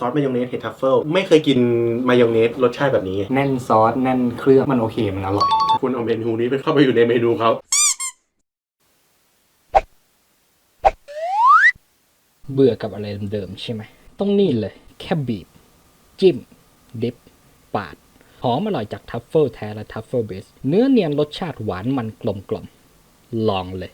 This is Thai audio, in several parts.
ซอสมายองเนสเห็ดทัฟเฟิลไม่เคยกินมายองเนสรสชาติแบบนี้ไงแน่นซอสแน่นเครื่องมันโอเคมันอร่อย คุณเอาเมนูนี้ไปเข้าไปอยู่ในเมนูเขาเบื่อกับอะไรเดิมๆใช่ไหม ต้องนี่เลย แค่บีบ จิ้ม ดิปปาด หอมอร่อยจากทัฟเฟิลแท้และทัฟเฟิลเบส เนื้อเนียนรสชาติหวานมันกลมกล่อมๆลองเลย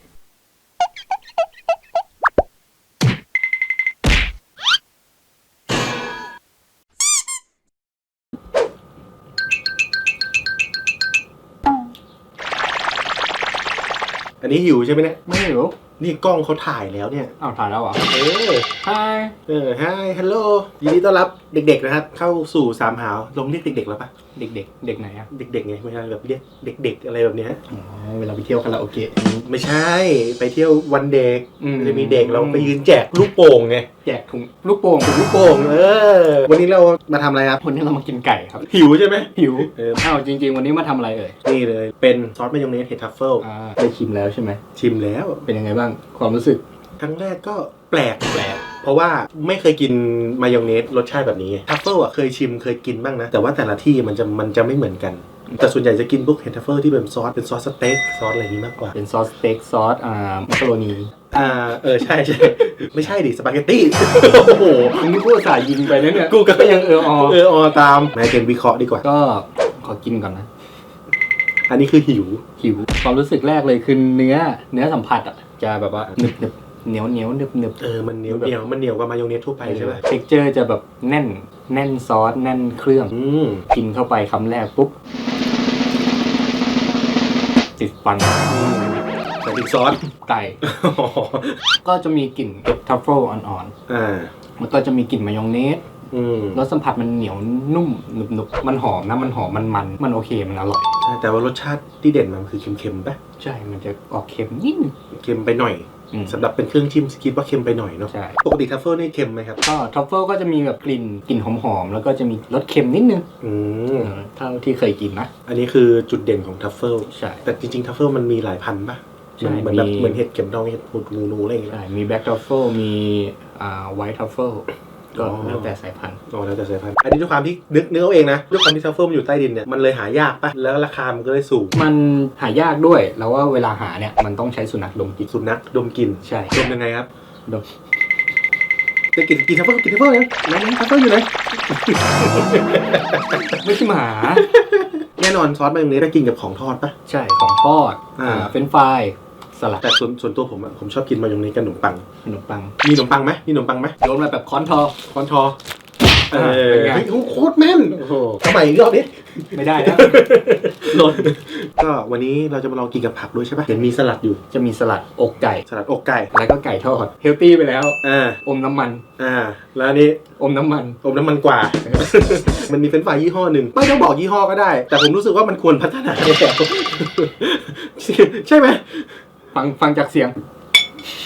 อันนี้หิวใช่ไหมเนี่ย ไม่หิว นี่กล้องเขาถ่ายแล้วเนี่ยเอาถ่ายแล้วเหรอเออ ใช่เออฮายฮัลโหลยินดีต้อนรับเด็ก ๆ นะครับ เข้าสู่สามหาวลงเรียกเด็ก ๆ แล้วปะเด็ก ๆ เด็กไหนอะเด็กๆไงไม่ใช่แบบเรียกเด็ก ๆ อะไรแบบเนี้ยอ๋อเวลาไปเที่ยวคาราโอเกะไม่ใช่ไปเที่ยววันเด็กอืมจะมีเด็กเราไปยืนแจกลูกโป่งไงแจกถุงลูกโป่งลูกโป่งเออวันนี้เรามาทำอะไรครับวันนี้เรามากินไก่ครับ หิวใช่ไหมหิวเอออ้าวจริง ๆ วันนี้มาทำอะไรเอ่ยนี่เลย เป็นซอสมายองเนสเห็ดทัฟเฟิลอ่าได้ชิมแล้วใช่ไหมชิมแล้วเป็นยังไงบ้างความรู้สึก ครั้งแรกก็แปลกแปลก เพราะว่าไม่เคยกินมายองเนสรสชาติแบบนี้ไงทัฟเฟิลอะเคยชิมเคยกินบ้างนะ แต่ว่าแต่ละที่มันจะมันจะไม่เหมือนกัน แต่ส่วนใหญ่จะกินพวกเห็ดทัฟเฟิลที่เป็นซอสเป็นซอสสเต็กซอสอะไรอย่างนี้มากกว่า เป็นซอสสเต็กซอสอ่ามักกะโรนีอ่าเออใช่ใช่ไม่ใช่ดิสปาเกตตี้โอ้โหอันนี้พูดภาษาห์ยิงไปนะเนี่ยกูก็ก็ยังเออออเออออตามแม่เกณฑ์วิเคราะห์ดีกว่า ก็ขอกินก่อนนะ อันนี้คือหิวหิวความรู้สึกแรกเลยคือเนื้อเนื้อสัมผัสอะ จะแบบว่าหนึบหนึบเหนียวเหนียวหนึบหนึบเออมันเหนียวเหนียวมันเหนียวกว่ามายองเนสทั่วไปใช่ไหมเท็กเจอร์จะแบบแน่น แน่นซอสแน่นเครื่องอืมกินเข้าไปคำแรกปุ๊บติดฟันใส่พริกซอสไก่ก็จะมีกลิ่นทัฟเฟิลอ่อนอ่าๆแล้วก็จะมีกลิ่นมายองเนสอืม รสสัมผัสมันเหนียวนุ่มหนึบๆมันหอมนะมันหอมมันมันมันโอเคมันอร่อยใช่แต่ว่ารสชาติที่เด่นมันคือเค็มๆปะใช่มันจะออกเค็มนิดนึงเค็มไปหน่อยอืมสำหรับเป็นเครื่องชิมคิดว่าเค็มไปหน่อยเนาะใช่ปกติทัฟเฟิลนี่เค็มไหมครับก็ทัฟเฟิลก็จะมีแบบกลิ่นกลิ่นหอมๆแล้วก็จะมีรสเค็มนิดนึงอืมเออเท่าที่เคยกินนะอันนี้คือจุดเด่นของทัฟเฟิลใช่แต่จริงๆทัฟเฟิลมันมีหลายพันธุ์ปะใช่เหมือนแบบมีเหมือนเห็ดเข็มทองเห็ดหูหนูหนูอะไรอย่างเงี้ยใช่มีแบล็กทัฟเฟิลมีอ่าไวท์ทัฟเฟิล ก็อ๋อแล้วแต่สายพันธุ์อ๋อแล้วแต่สายพันธุ์อันนี้ด้วยความที่นึกนึกเอาเองนะด้วยความที่ทัฟเฟิลมันอยู่ใต้ดินเนี่ยมันเลยหายากปะแล้วราคามันก็เลยสูง มันหายากด้วย แล้วว่าเวลาหาเนี่ยมันต้องใช้สุนัขดมกลิ่นสุนัขดมกลิ่นใช่ดมยังไงครับดมจะกินกินทัฟเฟิลกินทัฟเฟิลยังไหนทัฟเฟิลอยู่ไหนไม่ใช่หมาแน่นอนซอสมายองเนสจะกินกับของทอดปะใช่ของทอดอ่าเฟรนช์ฟราย สลัดแต่ส่วนส่วนตัวผมอะผมชอบกินมายองเนสกับขนมปัง ขนมปังมีขนมปังไหมมีขนมปังไหมโยนมาแบบคอนทอ คอนทอเออ่าอเป็นไง เฮ้ยโคตรแม่นโอ้โหทำไมอีกรอบนี้ไม่ได้แล้วหล่นก็วันนี้เราจะมาลองกินกับผักด้วยใช่ปะเห็นมีสลัดอยู่จะมีสลัดอกไก่ สลัดอกไก่แล้วก็ไก่ทอดเฮลตี้ไปแล้ว อ่าอมน้ำมัน อ่าแล้วอันนี้ อมน้ำมัน อมน้ำมันกว่า มันมีเฟรนช์ฟรายยี่ห้อหนึ่งไม่ต้องบอกยี่ห้อก็ได้ แต่ผมรู้สึกว่ามันควรพัฒนาแล้ว ใช่ไหม ฟังฟังจากเสียง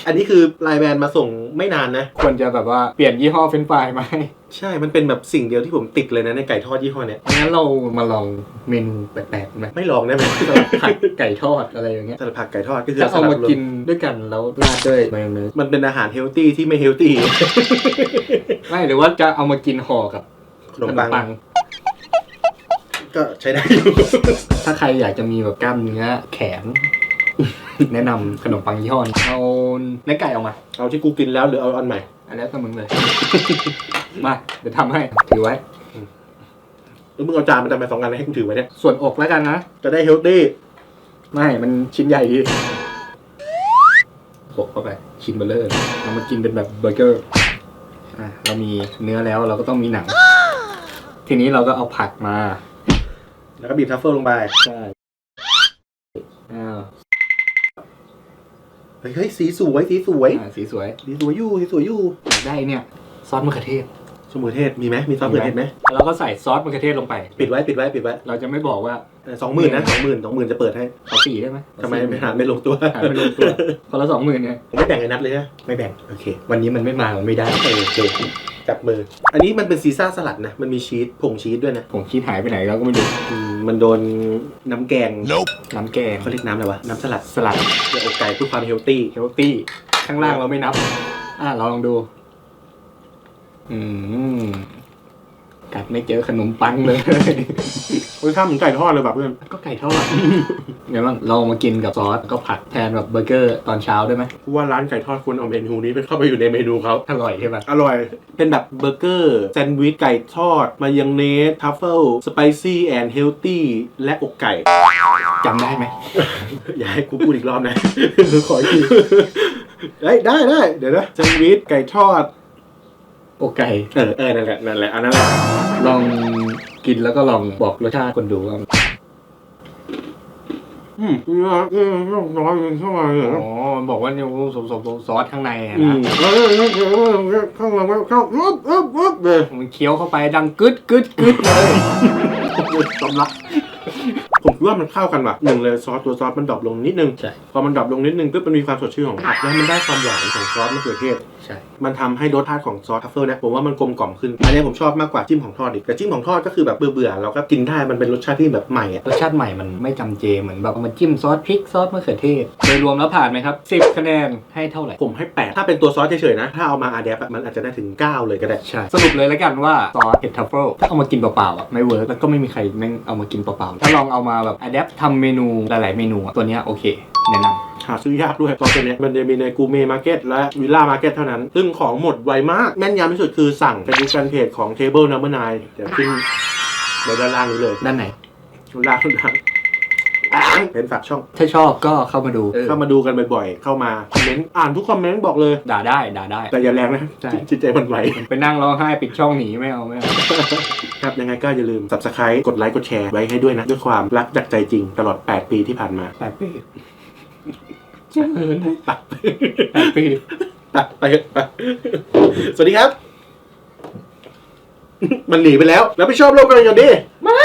อันนี้คือไลน์แมนมาส่งไม่นานนะ ควรจะแบบว่าเปลี่ยนยี่ห้อเฟรนช์ฟรายมาให้ใช่ มันเป็นแบบสิ่งเดียวที่ผมติดเลยนะในไก่ทอดยี่ห้อเนี้ยงั้นเรามาลองเมนูแปลกๆไหมไม่ลองได้ไหมสลัดผัดไก่ทอดอะไรอย่างเงี้ยสลัดผักไก่ทอดก็คือจะเอาสลัดมารวกินด้วยกันแล้วราดด้วยมายองเนสมันเป็นอาหารเฮลตี้ที่ไม่เฮลตี้ไม่หรือว่าจะเอามากินห่อกับขนมปังขนก็ใช้ได้อยู่ ถ้าใครอยากจะมีแบบกล้ามเนื้อแขน แนะนำขนมปังยี่ห้อนี้เอาเนื้อไก่ออกมา เอาที่กูกินแล้วหรือเอาอันใหม่ อันนี้ก็มึงเลย มาเดี๋ยวทำให้ถือไว้ แล้วมึงเอาจานมาทำไมสองอันให้กูถือไว้เนี่ย ส่วนอกแล้วกันนะ จะได้เฮลตี้ไม่ มันชิ้นใหญ่ดีโปะเข้าไป ชิ้นเบลเลอร์เรามากินเป็นแบบเบอร์เกอร์อะเรามีเนื้อแล้วเราก็ต้องมีหนัง ทีนี้เราก็เอาผักมา แล้วก็บีบทัฟเฟิลลงไป ใช่อ้าว เฮ้ยเฮ้ยสีสวยสีสวยอ่าสีสวยสีสวยอยู่สีสวยอยู่อยากได้เนี่ยซอสมะเขือเทศสมุนเทศมีไหมมีซอสมะเขือเทศไหมแล้วก็ใส่ซอสมะเขือเทศลงไป ปิดไว้ปิดไว้ปิดไว้เราจะไม่บอกว่าสองหมื่นนะสองหมื่นสองหมื่นจะเปิดให้ขอสี่ได้ไหมทำไมไม่หาไม่ลงตัวหาไม่ลงตัวคนละสองหมื่นไงผมไม่แบ่งไอ้นัดเลยนะไม่แบ่งโอเค วันนี้มันไม่มามันไม่ได้โอเค จับมือ อันนี้มันเป็นซีซ่าสลัดนะ มันมีชีสผงชีสด้วยนะผมคิดหายไปไหนแล้วก็ไม่รู้อืมมันโดนน้ำแกงน้ำแกงเขาเรียกน้ำอะไรวะ น้ำสลัดสลัดเพื่ออกไก่เพื่อความเฮลตี้เฮลตี้ข้างล่างเราไม่นับ อะเราลองดู อืม ไม่เจอขนมปังเลยเฮ้ยข้าวเหมือนไก่ทอดเลยแบบเพื่อนก็ไก่ทอดไงบ้างเรามากินกับซอสก็ผัดแทนแบบเบอร์เกอร์ตอนเช้าได้ไหมกูว่าร้านไก่ทอดควรเอาเมนูนี้ไปเข้าไปอยู่ในเมนูเขาอร่อยใช่ปะอร่อย เป็นแบบเบอร์เกอร์แซนด์วิชไก่ทอด มายองเนสทัฟเฟิลสไปซี่แอนด์เฮลตี้และอกไก่จำได้ไหม อย่าให้กูพูดอีกรอบนะ ขออีกทีได้ได้ได้เดี๋ยวนะแซนด์วิชไก่ทอดอกไก่ เออเออนั่นแหละนั่นแหละอันนั้นแหละ ลองกินแล้วก็ลองบอกรสชาติคนดูว่าอืมอืมอืมน้อยเข้ามาเลยอ๋อมันบอกว่าเนี่ยสมสมซอสข้างในอะอืนะมเออเออเออเข้ามาเข้าอุ๊บอุ๊บอุ๊บเลยมันเคี้ยวเข้าไปดังกึดกึดกึดเลยสำลัก ผมคิดว่ามันเข้ากันว่ะหนึ่งเลยซอสตัวซอสมันดรอปลงนิดนึงใช่ พอมันดรอปลงนิดนึงปุ๊บมันมีความสดชื่นของผักแล้วมันได้ความหวานของซอสมะเขือเทศใช่ มันทำให้รสชาติของซอสทัฟเฟิลเนี่ยผมว่ามันกลมกล่อมขึ้น อันนี้ผมชอบมากกว่าจิ้มของทอดอีกแต่จิ้มของทอดก็คือแบบเบื่อๆเราก็กินได้มันเป็นรสชาติที่แบบใหม่อะรสชาติใหม่มันไม่จำเจเหมือนแบบเอามาจิ้มซอสพริกซอสมะเขือเทศโดยรวมแล้วผ่านไหมครับ10คะแนนให้เท่าไหร่ ผมให้แปดถ้าเป็นตัวซอสเฉยๆนะถ้าเอามาอาแดปมันอาจจะได้ถึง9เลยก็ได้ ใช่ สรุปเลยแล้วกันว่าซอสเห็ดทัฟเฟิลถ้าเอามากินเปล่าๆอะไม่เวิร์กแล้วก็ไม่มีใครแม่งเอามากินเปล่าๆถ้าลองเอามาแบบอัดแอปทำเมนูหลายๆเมนูอะตัวเนี้ยโอเคแนะนำ หาซื้อยากด้วยตอนตัวเนี้ยมันจะมีในกูเมมาร์เก็ตและวิลล่ามาร์เก็ตเท่านั้น ซึ่งของหมดไวมาก แม่นยำที่สุดคือสั่งไปดูแฟนเพจของ Table Number 9เดี๋ยวขึ้นไว้ด้านล่างนี้เลยด้านไหนด้านล่างด้านล่างอ่างเป็นฝากช่อง ถ้าชอบก็เข้ามาดูเออเข้ามาดูกันบ่อยๆ เข้ามาคอมเมนต์ อ่านทุกคอมเมนต์บอกเลย ด่าได้ ด่าได้ แต่อย่าแรงนะใช่จิตใจมันไหวไปนั่งร้องไห้ปิดช่องหนีไม่เอาไม่เอา ครับยังไงก็อย่าลืม subscribe กดไลค์ กดแชร์ไว้ให้ด้วยนะ ด้วยความรักจากใจจริงตลอด 8 ปีที่ผ่านมาแปดปี เจ้าเอินตัดแปดปีตัดไปไปสวัสดีครับ มันหนีไปแล้ว แล้วไม่ชอบโลกกันอย่างดียวดิไม่